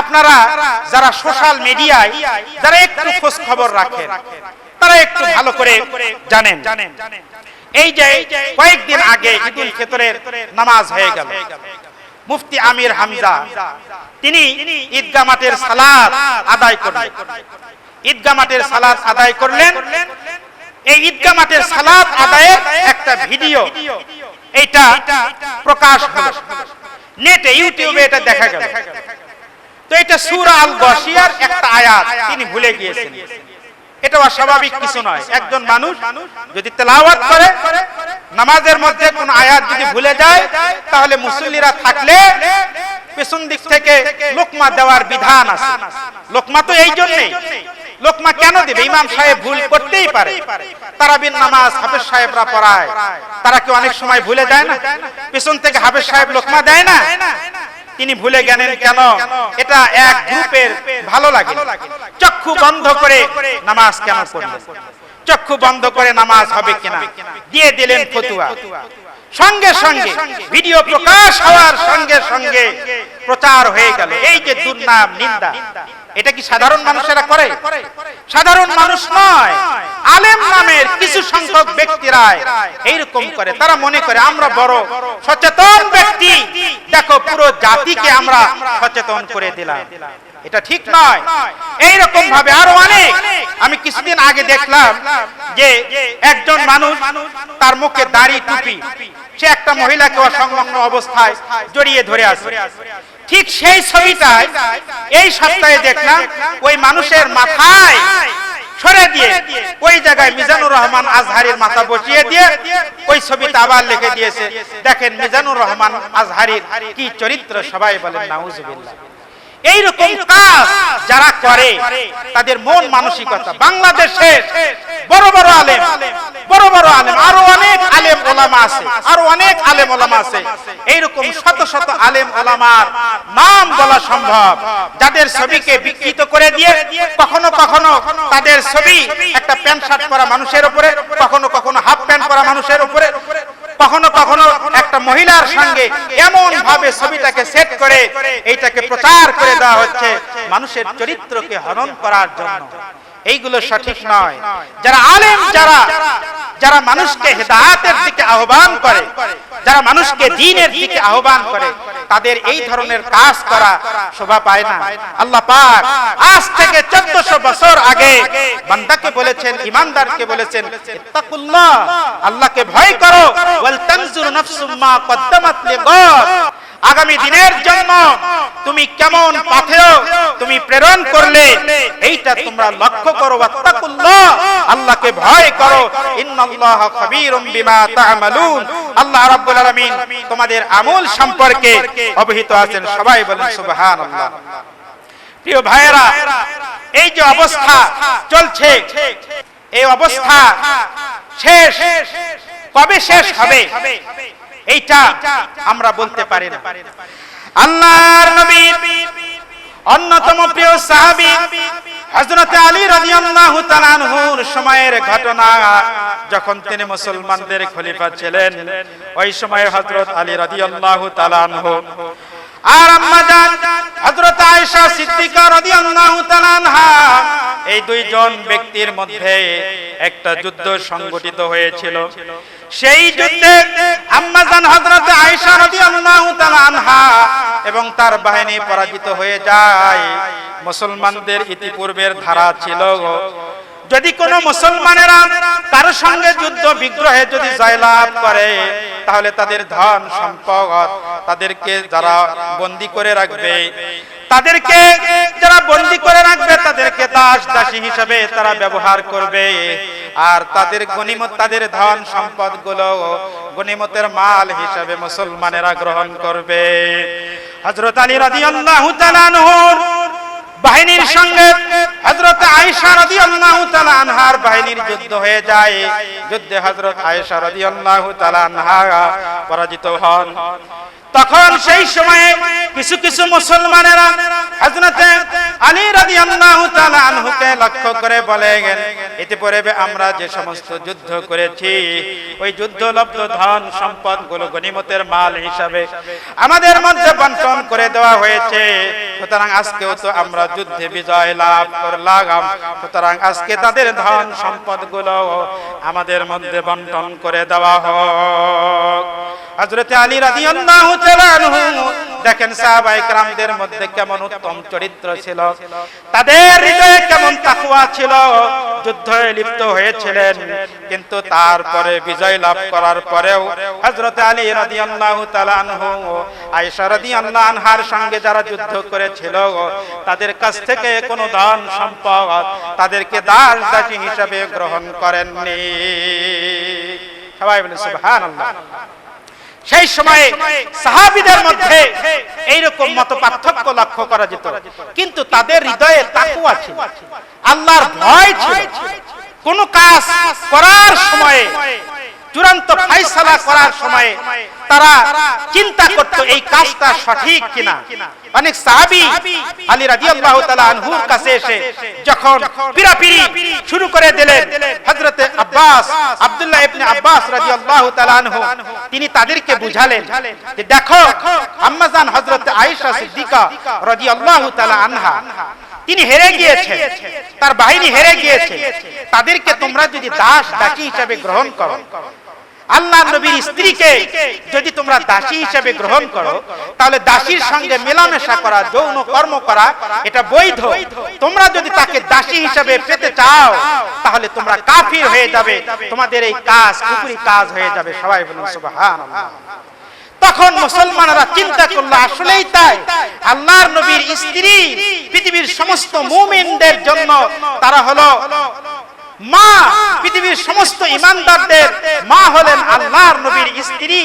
আপনারা যারা সোশ্যাল মিডিয়ায় যারা একটু খোঁজ খবর রাখেন তারা একটু ভালো করে জানেন। এই যে কয়েকদিন আগে ঈদুল ফিতরের নামাজ হয়ে গেল। মুফতি আমির হামজা তিনি ঈদগা মাঠের সালাত আদায় করলেন। ঈদগা মাঠের সালাত আদায় করলেন। এই ঈদগা মাঠের সালাত আদায়ের একটা ভিডিও। এটা প্রকাশ হলো। নেটে ইউটিউবে এটা দেখা গেল। তো এটা সূরা আল গশিয়ার একটা আয়াত। তিনি ভুলে গিয়েছেন। এটা অস্বাভাবিক কিছু নয়। একজন মানুষ যদি তেলাওয়াত করে নামাজের মধ্যে কোন আয়াত যদি ভুলে যায় তাহলে মুসল্লিরা থাকলে পেছন দিক থেকে লোকমা দেওয়ার বিধান আছে। লোকমা তো এই জন্যই। লোকমা কেন দেবে? ইমাম সাহেব ভুল করতেই পারে। তারাবিন নামাজ হাফেজ সাহেবরা পড়ায়। তারা কি অনেক সময় ভুলে যায় না? পেছন থেকে হাফেজ সাহেব লোকমা দেয় না। তিনি ভুলে গেলেন কেন? এটা এক গ্রুপের ভালো লাগে। চক্ষু বন্ধ করে নামাজ কেন পড়লেন? চক্ষু বন্ধ করে নামাজ হবে কিনা? দিয়ে দিলেন ফতুয়া। সঙ্গে সঙ্গে ভিডিও প্রকাশ হওয়ার সঙ্গে সঙ্গে প্রচার হয়ে গেল। এই যে দুর্নাম, নিন্দা, এটা কি সাধারণ মানুষেরা করে? সাধারণ মানুষ নয় আলেম নামের কিছু সংখ্যক ব্যক্তিরা এইরকম করে। তারা মনে করে আমরা বড় সচেতন ব্যক্তি। দেখো পুরো জাতিকে আমরা সচেতন করে দিলাম। এটা ঠিক নয়। এইরকম ভাবে আরও অনেক। আমি কিছুদিন আগে দেখলাম যে একজন মানুষ তার মুখে দাড়ি টুপি। সে একটা মহিলাকে অসংলগ্ন অবস্থায় জড়িয়ে ধরে আছে। ঠিক সেই ছবিটাই এই সপ্তাহে দেখলাম ওই মানুষের মাথায় সরে দিয়ে ওই জায়গায় মিজানুর রহমান আজহারির মাথা বসিয়ে দিয়ে ওই ছবিটা আবার লিখে দিয়েছে। দেখেন মিজানুর রহমান আজহারির কি চরিত্র সবাই বলেন নাউজুবিল্লাহ। এইরকম কাজ যারা করে তাদের মন মানসিকতা। বাংলাদেশের বড় বড় আলেম বড় বড় আলেম। আরও ওলামা আছে, আরও অনেক আলেম ওলামা আছে। এইরকম শত শত আলেম ওলামার নাম বলা সম্ভব। যাদের ছবিকে বিকৃত করে দিয়ে কখনো কখনো তাদের ছবি একটা প্যান্ট শার্ট পরা মানুষের উপরে, কখনো কখনো হাফ প্যান্ট পরা মানুষের উপরে, কখনো কখনো একটা মহিলার সঙ্গে এমন ভাবে ছবিটাকে সেট করে এইটাকে প্রচার করে দেওয়া হচ্ছে মানুষের চরিত্রকে হরণ করার জন্য। এইগুলো সঠিক নয়। যারা আলেম, যারা যারা মানুষকে হেদায়াতের দিকে আহ্বান করে, যারা মানুষকে দিনের দিকে আহ্বান করে, তাদের এই ধরনের কাজ করা শোভা পায় না। আল্লাহ পাক আজ থেকে চোদ্দশো বছর আগে বান্দাকে বলেছেন, ইমানদারকে বলেছেন আল্লাহকে ভয় করো, ওয়াল তানজুর নাফসুম মা কদ্দামাত লিগাদ আগামী দিনের জন্য তুমি কেমন পাথেও তুমি প্রেরণ করলে, এইটা তোমরা লক্ষ্য করো আল্লাহকে ভয় করো। আল্লাহ তোমাদের আমল সম্পর্কে অবহিত আছেন। সবাই বলেন, সুবহানাল্লাহ। প্রিয় ভাইয়েরা, এই যে অবস্থা চলছে, এই অবস্থা শেষ, কবে শেষ হবে? এইটা আমরা বলতে পারি না। আল্লাহর নবী অন্যতম প্রিয় সাহাবী হযরত আলী রাদিয়াল্লাহু তাআলা আনহুর সময়ের ঘটনা, যখন তিনি মুসলমানদের খলিফা ছিলেন, ওই সময়ে হযরত আলী রাদিয়াল্লাহু তাআলা আনহু আর আম্মা জান, হযরত আয়েশা সিদ্দিকা রাদিয়াল্লাহু তাআলা আনহা এই দুইজন ব্যক্তির মধ্যে একটা যুদ্ধ সংগঠিত হয়েছিল। সেই যুদ্ধে আম্মাজান হযরত আয়েশা রাদিয়াল্লাহু তাআলা আনহা এবং তার বাহিনী পরাজিত হয়ে যায়। মুসলমানদের ইতিপূর্বের ধারা ছিল, যদি কোনো মুসলমানেরা তার সঙ্গে যুদ্ধ বিগ্রহে যদি জয়লাভ করে তাহলে তাদের ধন সম্পদ তাদেরকে যারা বন্দি করে রাখবে, তাদেরকে যারা বন্দি করে রাখবে, তাদেরকে দাস দাসী হিসেবে তারা ব্যবহার করবে। আর তাদের গনিমত তাদের ধন সম্পদগুলো গনিমতের মাল হিসাবে মুসলমানেরা গ্রহণ করবে। হযরত আলী রাদিয়াল্লাহু তাআলা আনহুর আয়েশা রাদিয়াল্লাহু তাআলা আনহার বাহিনীর যুদ্ধ হয়ে যায়। যুদ্ধে হযরত আয়েশা রাদিয়াল্লাহু তাআলা আনহা পরাজিত হন। তখন সেই সময়ে কিছু কিছু মুসলমানেরা হযরত আলী রাদিয়াল্লাহু তাআলা আনহুকে লক্ষ্য করে বলেন এতে পরে আমরা যে সমস্ত যুদ্ধ করেছি, ওই যুদ্ধলব্ধ ধন সম্পদগুলো গনিমতের মাল হিসাবে আমাদের মধ্যে বন্টন করে দেওয়া হয়েছে। সুতরাং আজকেও তো আমরা যুদ্ধে বিজয় লাভ করলাম। সুতরাং আজকে তাদের ধন সম্পদগুলো আমাদের মধ্যে বন্টন করে দেওয়া হোক। হযরত আলী রাদিয়াল্লাহু তাআলা দেখেন সাহাবায়ে کرامদের মধ্যে কেমন উত্তম চরিত্র ছিল। তাদের হৃদয়ে কেমন তাকওয়া ছিল। যুদ্ধে লিপ্ত হয়েছিলেন। কিন্তু তারপরে বিজয় লাভ করার পরেও হযরত আলী রাদিয়াল্লাহু তাআলা আনহু, আয়েশা রাদিয়াল্লাহু আনহার সঙ্গে যারা যুদ্ধ করেছিল, তাদের কাছ থেকে কোনো দান সম্পদ তাদেরকে দাস দাসী হিসাবে গ্রহণ করেননি। সবাই বলে সুবহানাল্লাহ। সেই সময়ে সাহাবিদের মধ্যে এইরকম মত পার্থক্য লক্ষ্য করা যেত। কিন্তু তাদের হৃদয়ে তাকুয়া ছিল। আল্লাহর ভয় ছিল। কোন কাজ করার সময়ে চূড়ান্ত ফাইসালা করার সময়ে তারা চিন্তা করত এই কাজটা সঠিক কিনা। অনেক সাহাবী আলী রাদিয়াল্লাহু তাআলা আনহুর কাছে এসে যখন পিরাপিরি শুরু করে দিলেন, হযরতে আব্বাস, আব্দুল্লাহ ইবনে আব্বাস রাদিয়াল্লাহু তাআলা আনহু, তিনি তাদেরকে বুঝালেন যে দেখো, আম্মাজান হযরতে আয়েশা সিদ্দিকা রাদিয়াল্লাহু তাআলা আনহা তিনি হেরে গিয়েছে তার বাহিনী হেরে গিয়েছে। তাদেরকে তোমরা যদি দাস দাসী হিসাবে গ্রহণ করো। আল্লাহ নবীর স্ত্রীকে যদি তোমরা দাসী হিসেবে গ্রহণ করো তাহলে দাসীর সঙ্গে মেলামেশা করা যৌন কর্ম করা এটা বৈধ। তোমরা যদি তাকে দাসী হিসেবে পেতে চাও তাহলে তোমরা কাফির হয়ে যাবে। তোমাদের এই কাজ কুকুরি কাজ হয়ে যাবে। সবাই বলুন সুবহানাল্লাহ। তখন মুসলমানরা চিন্তা করল, আসলেই তাই। আল্লাহর নবীর স্ত্রী, পৃথিবীর সমস্ত মুমিনদের জন্য তারা হলো মা। পৃথিবীর সমস্ত ইমানদারদের মা হলেন আল্লাহর নবীর স্ত্রী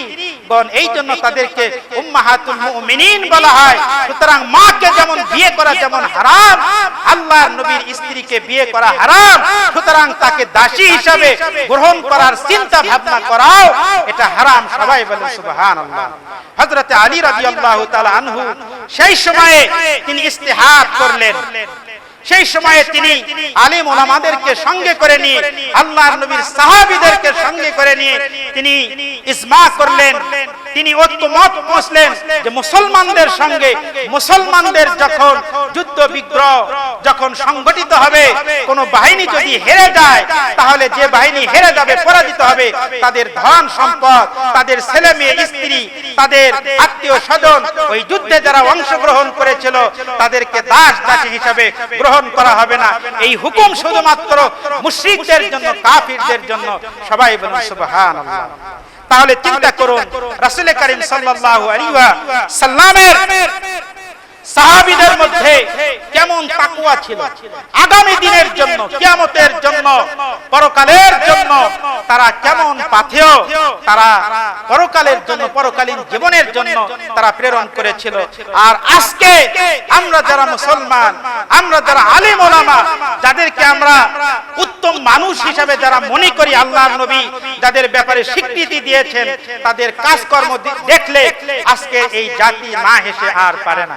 গণ এই জন্য তাদেরকে উম্মাহাতুল মুমিনিন বলা হয়। সুতরাং মাকে যেমন বিয়ে করা যেমন হারাম আল্লাহর নবীর স্ত্রীকে বিয়ে করা হারাম। সুতরাং তাকে দাসী হিসাবে গ্রহণ করার চিন্তা ভাবনা করাও এটা হারাম সবাই বলেন সুবহানাল্লাহ। হযরত আলী রাদিয়াল্লাহু তাআলা আনহু সেই সময়ে তিনি ইস্তেহাদ করলেন। সেই সময়ে তিনি আলিম ওলামাদেরকে সঙ্গে করে নিয়ে আল্লাহ নবীর সাহাবিদেরকে সঙ্গে করে নিয়ে তিনি ইসমা করলেন। তিনি ঐক্যমত পৌঁছলেন যে মুসলমানদের সঙ্গে, মুসলমানদের যখন যুদ্ধ বিগ্রহ যখন সংগঠিত হবে, কোন বাহিনী যদি হেরে যায়, তাহলে যে বাহিনী হেরে যাবে, পরাজিত হবে, তাদের ধন সম্পদ, তাদের ছেলে মেয়ে, স্ত্রী, তাদের আত্মীয় স্বজন, ওই যুদ্ধে যারা অংশগ্রহণ করেছিল, তাদেরকে দাস দাসী হিসাবে গ্রহণ করা হবে না। এই হুকুম শুধুমাত্র মুশরিকদের জন্য, কাফিরদের জন্য। সবাই বলুন, সুবহানাল্লাহ। তাহলে চিন্তা করুন রাসূল করিম সাল্লাল্লাহু আলাইহি সাল্লামের সাহাবীদের মধ্যে কেমন তাকওয়া ছিল? আগামী দিনের জন্য, কিয়ামতের জন্য, পরকালের জন্য তারা কেমন পাথেয়? তারা পরকালের জন্য, পরকালীন জীবনের জন্য তারা প্রেরণ করেছিল। আর আজকে আমরা যারা মুসলমান, আমরা যারা আলেম ওলামা, যাদেরকে আমরা উত্তম মানুষ হিসাবে যারা মনে করি আল্লাহ নবী, যাদের ব্যাপারে স্বীকৃতি দিয়েছেন, তাদের কাজকর্ম দেখলে আজকে এই জাতি না হেসে আর পারে না।